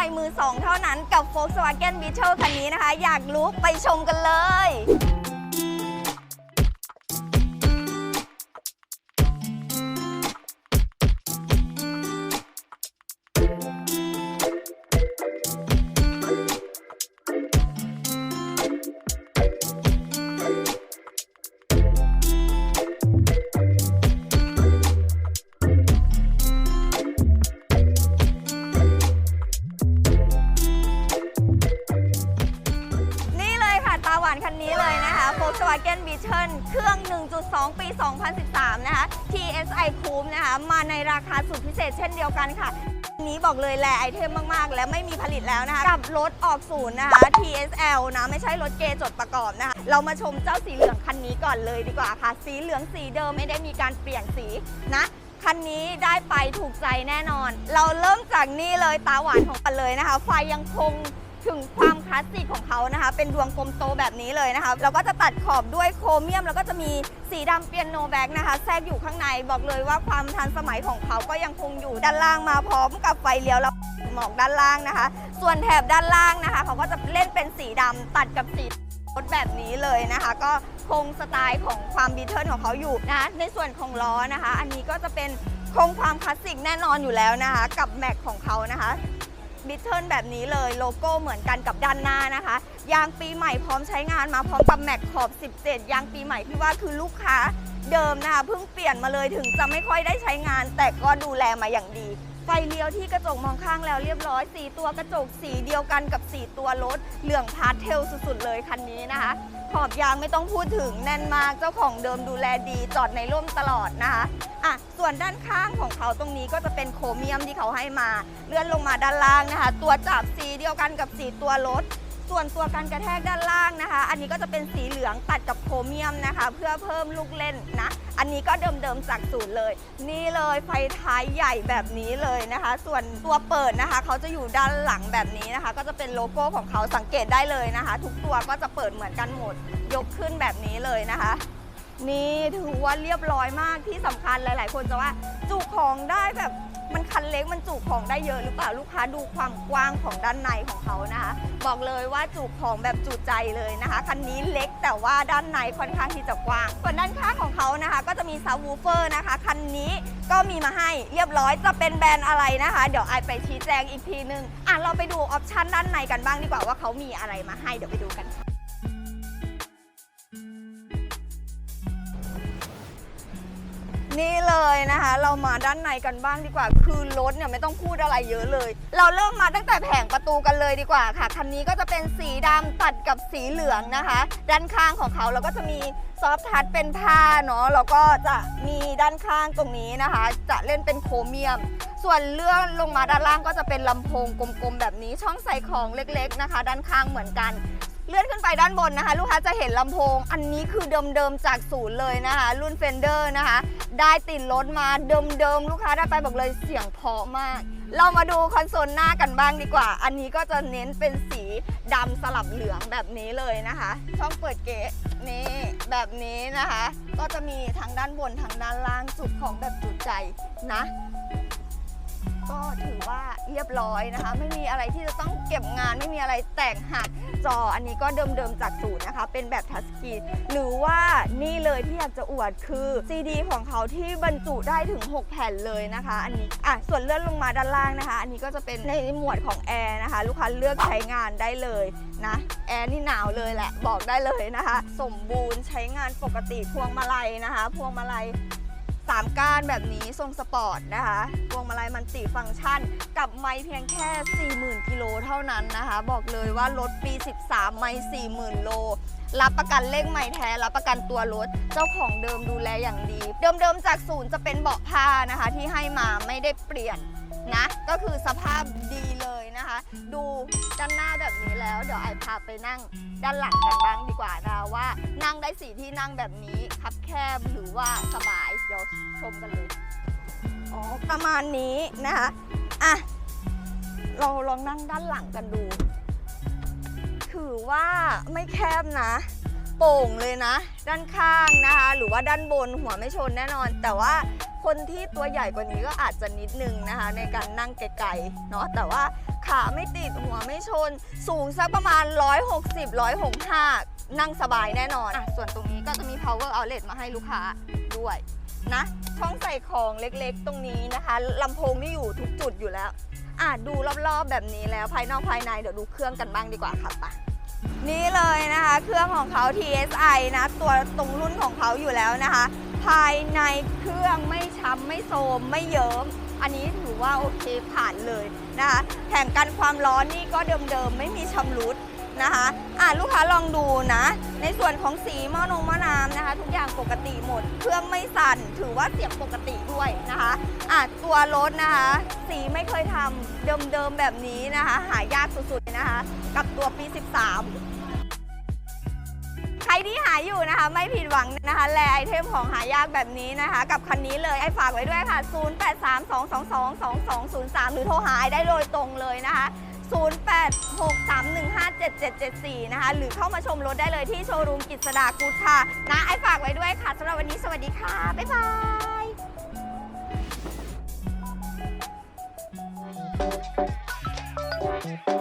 อะไรมือสองเท่านั้นกับ Volkswagen Beetle คันนี้นะคะ อยากรู้ไปชมกันเลย Volkswagen Beetle เครื่อง 1.2 ปี 2013 นะคะ TSI Coupe นะคะ มาในราคาสุดพิเศษเช่นเดียวกันค่ะ นี้บอกเลยแหละไอเทมมาก ๆ และไม่มีผลิตแล้วนะคะ กับรถออกศูนย์นะคะ TSL นะ ไม่ใช่รถเกจดประกอบนะคะ เรามาชมเจ้าสีเหลืองคันนี้ก่อนเลยดีกว่าค่ะ สีเหลืองสีเดิมไม่ได้มีการเปลี่ยนสีนะคันนี้ได้ไปถูกใจแน่นอน เราเริ่มจากนี่เลยตาหวานของกันเลยนะคะ ไฟยังคง ถึงความคลาสสิกของเขานะคะ เป็นดวงกลมโตแบบนี้เลยนะคะแล้วก็จะตัดขอบด้วยโครเมียม แล้วก็จะมีสีดำเปียโนแบ็กนะคะแทรกอยู่ข้างในบอกเลยว่าความทันสมัยของเขาก็ยังคงอยู่ด้านล่างมาพร้อมกับไฟเลี้ยวแล้วหมอกด้านล่างนะคะ ส่วนแถบด้านล่างนะคะ เขาก็จะเล่นเป็นสีดำตัดกับสีรถแบบนี้เลยนะคะ ก็คงสไตล์ของความบีเทิลของเขาอยู่นะคะในส่วนของล้อนะคะ อันนี้ก็จะเป็นคงความคลาสสิกแน่นอนอยู่แล้วนะคะ กับแม็กของเขานะคะ บิทเทิลแบบนี้เลยโลโก้เหมือนกันกับด้านหน้านะคะ ยางปีใหม่พร้อมใช้งานมาพร้อมกับแม็กขอบ 17 ยางปีใหม่ที่ว่าคือลูกค้าเดิมนะคะเพิ่งเปลี่ยนมาเลยถึงจะไม่ค่อยได้ใช้งาน แต่ก็ดูแลมาอย่างดี ไฟเลี้ยวที่กระจกมองข้างแล้วเรียบร้อย สีตัวกระจกสีเดียวกันกับสีตัวรถเหลืองพาสเทลสุดๆเลยคันนี้นะคะ ขอบยางไม่ต้องพูดถึงแน่นมากเจ้าของเดิมดูแลดีจอดในร่มตลอดนะคะอะส่วนด้านข้างของเขาตรงนี้ก็จะเป็นโครเมียมที่เขาให้มา เลื่อนลงมาด้านล่างนะคะ ตัวจับสีเดียวกันกับสีตัวรถส่วนตัวกันกระแทกด้านล่างนะคะ อันนี้ก็จะเป็นสีเหลืองตัดกับโครเมียมนะคะ เพื่อเพิ่มลูกเล่นนะ อันนี้ก็เดิมๆจากศูนย์เลย นี่เลยไฟท้ายใหญ่แบบนี้เลยนะคะ ส่วนตัวเปิดนะคะเขาจะอยู่ด้านหลังแบบนี้นะคะ ก็จะเป็นโลโก้ของเขาสังเกตได้เลยนะคะ ทุกตัวก็จะเปิดเหมือนกันหมด ยกขึ้นแบบนี้เลยนะคะนี่ถือว่าเรียบร้อยมากที่สำคัญหลาย ๆ คนจะว่าจุของได้แบบ มันคันเล็กมันจุของได้เยอะหรือเปล่าลูกค้าดูความกว้างของด้านในของเขานะคะบอกเลยว่าจุของแบบจุใจเลยนะคะคันนี้เล็กแต่ว่าด้านในค่อนข้างที่จะกว้างส่วนด้านข้างของเขานะคะ ก็จะมีซับวูเฟอร์นะคะคันนี้ก็มีมาให้เรียบร้อยจะเป็นแบรนด์อะไรนะคะ เดี๋ยวไอไปชี้แจงอีกทีนึงอะเราไปดูออปชันด้านในกันบ้างดีกว่าว่าเขามีอะไรมาให้เดี๋ยวไปดูกันค่ะ นี่เลยนะคะ เรามาด้านในกันบ้างดีกว่า คือรถเนี่ยไม่ต้องพูดอะไรเยอะเลย เราเริ่มมาตั้งแต่แผงประตูกันเลยดีกว่าค่ะคันนี้ก็จะเป็นสีดำตัดกับสีเหลืองนะคะ ด้านข้างของเขาเราก็จะมีซอฟทัชเป็นผ้าเนาะแล้วก็จะมีด้านข้างตรงนี้นะคะ จะเล่นเป็นโครเมียม ส่วนเลื่อนลงมาด้านล่างก็จะเป็นลำโพงกลมๆแบบนี้ช่องใส่ของเล็กๆนะคะ ด้านข้างเหมือนกัน เลื่อนขึ้นไปด้านบนนะคะ ลูกค้าจะเห็นลำโพง อันนี้คือเดิมๆจากศูนย์เลยนะคะ รุ่นเฟนเดอร์นะคะ ได้ติดรถมาเดิมๆ ลูกค้าได้ไปบอกเลยเสียงเพาะมาก เรามาดูคอนโซลหน้ากันบ้างดีกว่า อันนี้ก็จะเน้นเป็นสีดำสลับเหลืองแบบนี้เลยนะคะ ช่องเปิดเกะนี่แบบนี้นะคะ ก็จะมีทั้งด้านบนทั้งด้านล่างจุดของแบบจุดใจนะ ก็ถือว่าเรียบร้อยนะคะ ไม่มีอะไรที่จะต้องเก็บงาน ไม่มีอะไรแตกหักจออันนี้ก็เดิมๆจากศูนย์นะคะ เป็นแบบทัชสกรีนหรือว่านี่เลยที่อยากจะอวดคือซีดีของเขาที่บรรจุได้ถึง 6 แผ่นเลยนะคะ อันนี้อะส่วนเลื่อนลงมาด้านล่างนะคะ อันนี้ก็จะเป็นในหมวดของแอร์นะคะ ลูกค้าเลือกใช้งานได้เลยนะแอร์นี่หนาวเลยแหละบอกได้เลยนะคะ สมบูรณ์ใช้งานปกติพวงมาลัยนะคะ พวงมาลัย สามก้านแบบนี้ทรงสปอร์ตนะคะพวงมาลัยมันติฟังก์ชัน กับไม้เพียงแค่ 40,000กิโลเท่านั้นนะคะ บอกเลยว่ารถปี 13 ไม้40,000 โล รับประกันเลขไม้แท้ รับประกันตัวรถ เจ้าของเดิมดูแลอย่างดี เดิมๆจากศูนย์จะเป็นเบาะผ้านะคะ ที่ให้มาไม่ได้เปลี่ยนนะ ก็คือสภาพดีเลยนะคะ ดูด้านหน้าแบบนี้แล้ว เดี๋ยวไอพาไปนั่งด้านหลังกันบ้างดีกว่านะ นั่งได้สี่ที่นั่งแบบนี้คับแคบหรือว่าสบาย เดี๋ยวชมกันเลย อ๋อ ประมาณนี้นะคะ อะ เราลองนั่งด้านหลังกันดู ถือว่าไม่แคบนะ โป่งเลยนะ ด้านข้างนะคะ หรือว่าด้านบนหัวไม่ชนแน่นอน แต่ว่าคนที่ตัวใหญ่กว่านี้ก็อาจจะนิดนึงนะคะ ในการนั่งไกลๆเนาะ แต่ว่า ขาไม่ติดหัวไม่ชน สูงสักประมาณ 160 165 นั่งสบายแน่นอนอะส่วนตรงนี้ก็จะมี power outlet มาให้ลูกค้าด้วยนะ ช่องใส่ของเล็กๆ ตรงนี้นะคะลำโพงนี่อยู่ทุกจุดอยู่แล้วอะดูรอบๆแบบนี้แล้วภายนอกภายในเดี๋ยวดูเครื่องกันบ้างดีกว่าค่ะปะนี่เลยนะคะ เครื่องของเขา TSI นะ ตัวตรงรุ่นของเขาอยู่แล้วนะคะ ภายในเครื่องไม่ช้ำไม่โทรมไม่เยิ้ม อันนี้ถือว่าโอเคผ่านเลยนะคะแถมกันความร้อนนี่ก็เดิมๆ ไม่มีชำรุดนะคะอะลูกค้าลองดูนะ ในส่วนของสีหม้อนงหม้อน้ำนะคะ ทุกอย่างปกติหมด เครื่องไม่สั่น ถือว่าเสียงปกติด้วยนะคะอะตัวรถนะคะ สีไม่เคยทำเดิมๆแบบนี้นะคะ หายากสุดๆนะคะ กับตัวปี 13 ที่หาอยู่นะคะ ไม่ผิดหวังนะคะ แลไอเทมของหายากแบบนี้นะคะ กับคันนี้เลยไอฝากไว้ด้วยค่ะ 0832222203 หรือโทรหาไอได้โดยตรงเลยนะคะ 0863157774 นะคะ หรือเข้ามาชมรถได้เลยที่โชว์รูมกิจสดากูดค่ะ นะไอฝากไว้ด้วยค่ะสำหรับวันนี้สวัสดีค่ะ บ๊ายบาย